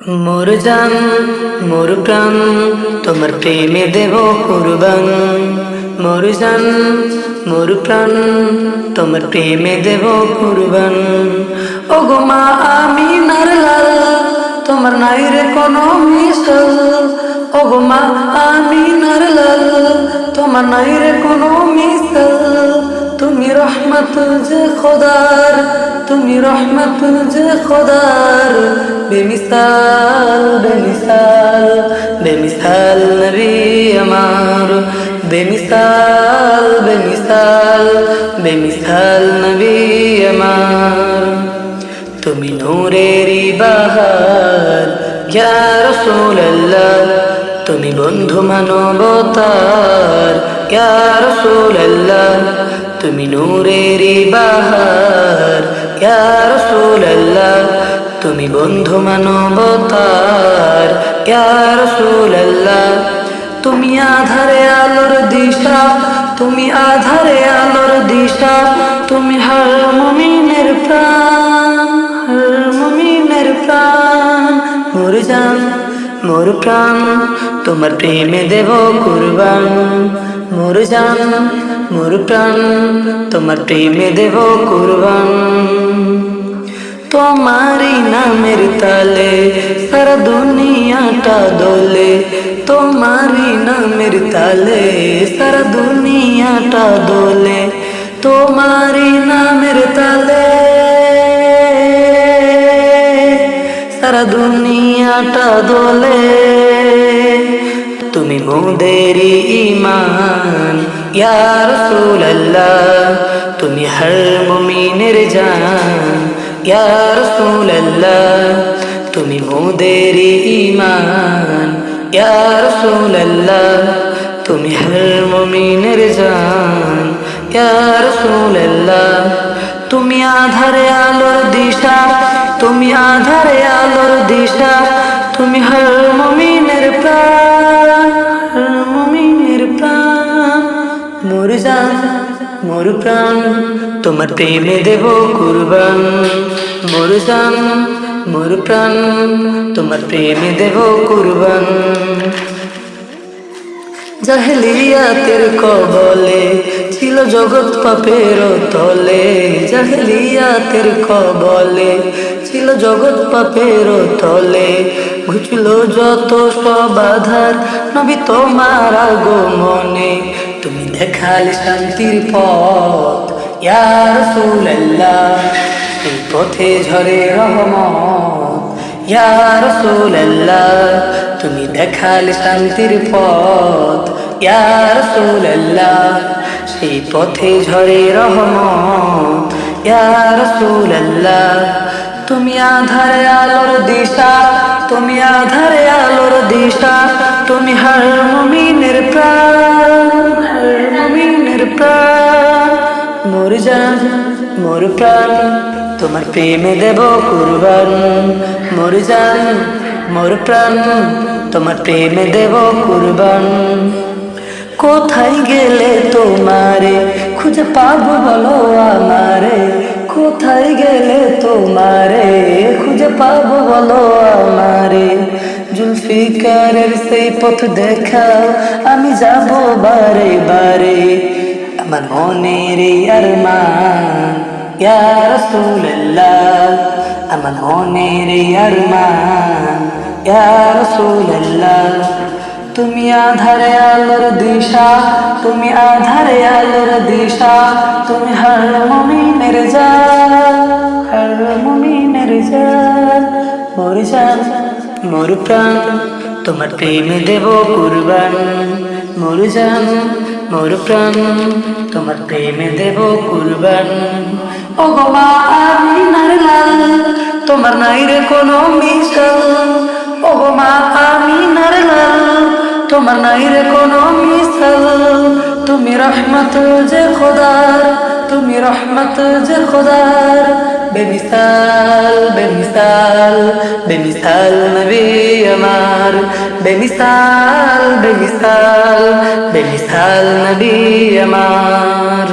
মোর জান, মোর প্রাণ, তোমার প্রেমে দেব কুরবান। মোর জান, মোর প্রাণ, তোমার প্রেমে দেব কুরবান। ও গো মা আমি নার লাল, তোমার নাই রে কোনো মিশল। ও গো মা আমি নার লাল, তোমার নাই রে কোনো মিশল। রহমত যে খোদার, তুমি রহমত যে খোদার, বেমিসাল বেমিসাল বেমিসাল নবী আমার, বেমিসাল বেমিসাল বেমিসাল নবী আমার। তুমি নূরেরই বাহার, ইয়া রাসূলুল্লাহ। তুমি বন্ধু মানবতার, ইয়া রাসূলুল্লাহ। তুমি নূরেরই বাহার। ইয়া রাসূলুল্লাহ, তুমি বন্ধু মানবতার। ইয়া রাসূলুল্লাহ, তুমি আধারে আলোর দিশা। তুমি আধারে আলোর দিশা। তুমি হর মুমিনের প্রাণ, হর মুমিনের প্রাণ। মোর জান, মোর প্রাণ, তোমার প্রেমে দেব কুরবান। মোর জান মোর প্রাণ তোমার প্রেমে দেব কুরবান। তোমারই নামের তালে সারা দুনিয়াটা দোলে। তোমারই নামের তালে সারা দুনিয়াটা দোলে। তোমারই নামের তালে সারা দুনিয়াটা দোলে। তুমি মোদেরই ইমান রাসূলুল্লাহ, তুমি হর মুমিনের জান। ইয়া রাসূলুল্লাহ, তুমি মোদেরই ইমান ইয়া রাসূলুল্লাহ, তুমি হর মুমিনের জান। ইয়া রাসূলুল্লাহ, তুমি আধারে আলোর দিশা। তুমি আধারে আলোর দিশা। তুমি হর মুমিনের প্রাণ। জান মোর প্রাণ, তোমার প্রেমে দেব কুরবান। মোর জান, মোর প্রাণ, তোমার প্রেমে দেব কুরবান। জাহেলিয়াতের কবলে ছিল জগৎ পাপের তলে। জাহেলিয়াতের কবলে ছিল জগৎ পাপের তলে। ঘুচল যত সব আধার, নবী তোমার আগমনে। তুমি দেখালে শান্তির পথ। ইয়া রাসূলুল্লাহ, এই পথে ঝরে রহমত। ইয়া রাসূলুল্লাহ, তুমি দেখালে শান্তির পথ। ইয়া রাসূলুল্লাহ, সেই পথে ঝরে রহমত। ইয়া রাসূলুল্লাহ, তুমি আধারে আলোর দিশা, তুমি আধারে আলোর দিশা, তুমি হর মুমিনের প্রাণ। জান মোর প্রাণ, তোমার প্রেমে দেব কুরবান। মোর জান, মোর প্রাণ, তোমার প্রেমে দেব কুরবান। কোথায় গেলে তোমারে খুঁজে পাবো বলো আমারে? কোথায় গেলে তোমারে খুঁজে পাবো বলো আমারে? জুলফিকারের সেই পথ দেখা, আমি যাব বারে বারে। আমার মনের আরমান, ইয়া রাসূলুল্লাহ। আমার মনের আরমান, ইয়া রাসূলুল্লাহ। তুমি আধারে আলোর দিশা, তুমি আধারে আলোর দিশা, তুমি হর মুমিনের জান হর মুমিনের জান মোর জান, মোর প্রাণ, তোমার প্রেমে দেব কুরবান। মোর জান মোর প্রাণ, তোমার প্রেমে দেব কুরবান। ও গো আমি নার লাল, তোমার নাই রে কোনো মিশল। ও গো আমি নার লাল, তোমার নাই রে কোনো মিশল। তুমি রহমত যে খোদার, তুমি রহমত যে খোদার। বেমিসাল বেমিসাল বেমিসাল নবী আমার। বেমিসাল বেমিসাল বেমিসাল নবী আমার